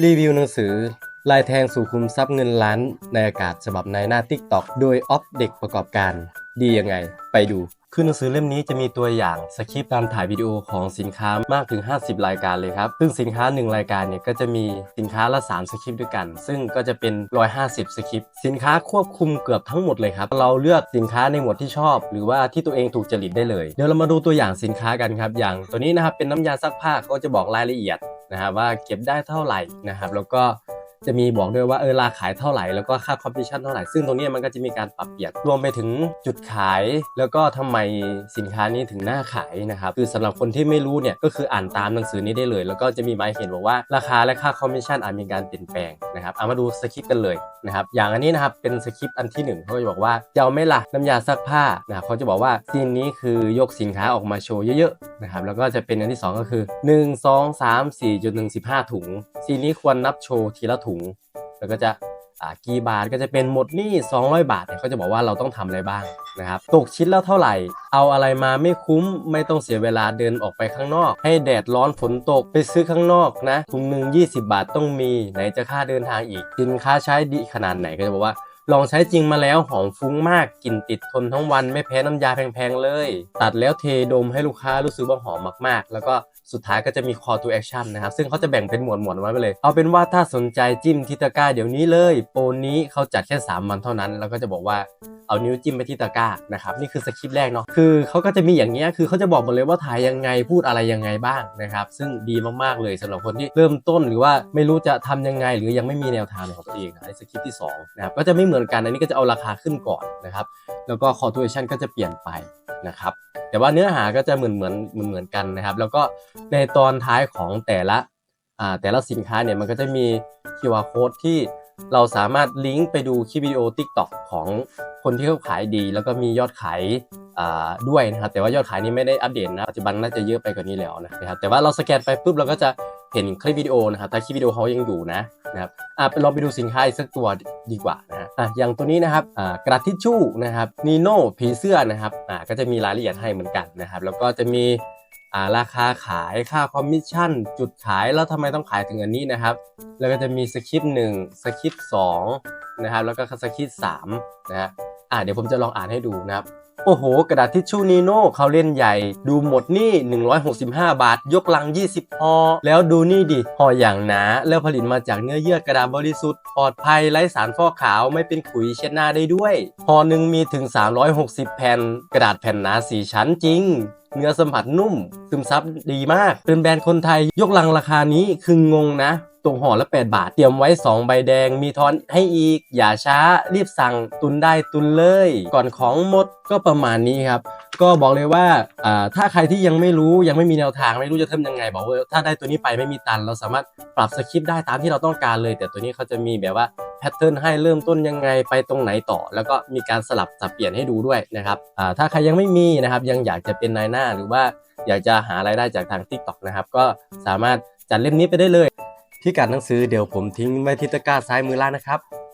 รีวิวหนังสือ ลายแทงสู่คุมทรัพย์เงินล้านในอากาศฉบับในหน้า TikTok โดยออฟเด็กประกอบการ ดียังไง ไปดู คือหนังสือเล่มนี้จะมีตัวอย่างสคริปต์การถ่ายวิดีโอของสินค้ามากถึง 50 รายการเลยครับ ซึ่งสินค้า 1 รายการเนี่ยก็จะมีสินค้าละ 3 สคริปต์ด้วยกัน ซึ่งก็จะเป็น 150 สคริปต์ สินค้าควบคุมเกือบทั้งหมดเลยครับ เราเลือกสินค้าในหมวดที่ชอบ หรือว่าที่ตัวเองถูกจริตได้เลย เดี๋ยวเรามาดูตัวอย่างสินค้ากันครับ อย่างตัวนี้นะครับเป็นน้ำยาซักผ้าก็จะบอกรายละเอียด นะครับว่าเก็บได้เท่าไหร่นะครับ แล้วก็ จะมีบอกด้วยว่าเออราขายเท่าไหร่แล้วก็ค่าคอมมิชชั่นเท่าไหร่ซึ่งตรงนี้มันก็จะมีการปรับเปลี่ยนรวมไปถึงจุดขาย แล้วก็ทำไมสินค้านี้ถึงน่าขายนะครับคือสำหรับคนที่ไม่รู้เนี่ยก็คืออ่านตามหนังสือนี้ได้เลย แล้วก็จะมีหมายเห็นบอกว่าราคาและค่าคอมมิชชั่นอาจมีการเปลี่ยนแปลงนะครับเอามาดูสคริปต์กันเลยนะครับอย่างอันนี้นะครับเป็นสคริปต์อันที่หนึ่งเขาจะบอกว่าจะเอาไหม่ละน้ำยาซักผ้านะเขาจะบอกว่าซีนนี้คือยกสินค้าออกมาโชว์เยอะๆนะครับแล้วก็จะเป็นอันที่สองก็คือ 1 2 3 4จนถึง15 ถุงซีนนี้ควรนับโชว์ทีละถุงแล้วก็จะกี่บาทก็จะเป็นหมดหนี้ 200 บาทเนี่ยเขาจะบอกว่าเราต้องทำอะไรบ้างนะครับ ตกชิ้นแล้วเท่าไหร่ เอาอะไรมาไม่คุ้ม ไม่ต้องเสียเวลาเดินออกไปข้างนอก ให้แดดร้อนฝนตกไปซื้อข้างนอกนะถุงหนึ่ง20 บาทต้องมี ไหนจะค่าเดินทางอีกสินค้าใช้ดีขนาดไหนก็จะบอกว่า ลองใช้จริงมาแล้วหอมฟุ้งมากกลิ่นติดทนทั้งวันไม่แพ้น้ำยาแพงๆเลย ตัดแล้วเทดมให้ลูกค้ารู้สึกว่าหอมมากๆ แล้วก็สุดท้ายก็จะมี call to action นะครับ ซึ่งเขาจะแบ่งเป็นหมวดหมวดๆไว้ไปเลย เอาเป็นว่าถ้าสนใจจิ้มที่ตะกร้าเดี๋ยวนี้เลย โปรนี้เขาจัดแค่ 3 วันเท่านั้น แล้วก็จะบอกว่าเอานิ้วจิ้มไปที่ตะกร้านะครับ นี่คือสคริปต์แรกเนาะ คือเขาก็จะมีอย่างเงี้ย คือเขาจะบอกหมดเลยว่าถ่ายยังไง พูดอะไรยังไงบ้างนะครับ ซึ่งดีมากๆเลยสำหรับคนที่เริ่มต้นหรือว่าไม่รู้จะทำยังไง หรือยังไม่มีแนวทางของตัวเองนสคริปต์ที่สองนะครับ ก็จะไม่เหมือนกันอันนี้ก็จะเอาราคาขึ้นก่อนนะครับ แล้วก็ call to action ก็จะเปลี่ยนไปนะครับ แต่ว่าเนื้อหาก็จะเหมือนเหมือนเหมือนเหมือนกันนะครับ แล้วก็ในตอนท้ายของแต่ละแต่ละสินค้าเนี่ยมันก็จะมี QR code ที่เราสามารถลิงก์ไปดูคลิปวิดีโอ TikTok ของคนที่เขาขายดี แล้วก็มียอดขายด้วยนะครับแต่ว่ายอดขายนี้ไม่ได้อัปเดตนะปัจจุบันน่าจะเยอะไปกว่านี้แล้วนะครับแต่ว่าเราสแกนไปปุ๊บเราก็จะ เห็นคลิปวิดีโอนะครับถ้าคลิปวิดีโอเขายังอยู่นะนะครับอะลองไปดูสินค้าอีกสักตัวดีกว่านะอะอย่างตัวนี้นะครับอ่ากระดทิชชู่นะครับนีโน่ผีเสื้อนะครับอ่าก็จะมีรายละเอียดให้เหมือนกันนะครับ แล้วก็จะมีอ่าราคาขายค่าคอมมิชชั่น จุดขายแล้วทำไมต้องขายถึงอันนี้นะครับ แล้วก็จะมีสคริปต์หนึ่งสคริปต์สองนะครับแล้วก็สคริปต์สามนะฮะอะเดี๋ยวผมจะลองอ่านให้ดูนะครับโอ้โห กระดาษทิชชู่นีโน่เขาเล่นใหญ่ ดูหมดนี่ 165 บาท ยกลัง 20ห่อแล้วดูนี่ดิห่ออย่างหนา แล้วผลิตมาจากเนื้อเยื่อกระดาษบริสุทธิ์ปลอดภัยไร้สารฟอกขาวไม่เป็นขุยเช็ดหน้าได้ด้วยห่อหนึ่งมีถึง 360 แผ่น กระดาษแผ่นหนา4ชั้นจริงเนื้อสัมผัสนุ่ม ซึมซับดีมาก เป็นแบรนด์คนไทยยกลังราคานี้คืองงนะตรงห่อละ 8 บาท เตรียมไว้ 2 ใบแดง มีทอนให้อีก อย่าช้า รีบสั่ง ตุนได้ตุนเลย ก่อนของหมดก็ประมาณนี้ครับ ก็บอกเลยว่าถ้าใครที่ยังไม่รู้ยังไม่มีแนวทางไม่รู้จะทำยังไง บอกว่าถ้าได้ตัวนี้ไปไม่มีตัน เราสามารถปรับสคริปต์ได้ตามที่เราต้องการเลย แต่ตัวนี้เขาจะมีแบบว่าแพทเทิร์นให้เริ่มต้นยังไงไปตรงไหนต่อ แล้วก็มีการสลับสับเปลี่ยนให้ดูด้วยนะครับถ้าใครยังไม่มีนะครับยังอยากจะเป็นนายหน้าหรือว่าอยากจะหารายได้จากทาง TikTok นะครับก็สามารถจัดเล่มนี้ไปได้เลยพิกัดหนังสือเดี๋ยวผมทิ้งไว้ที่ตะกร้าซ้ายมือล่างนะครับ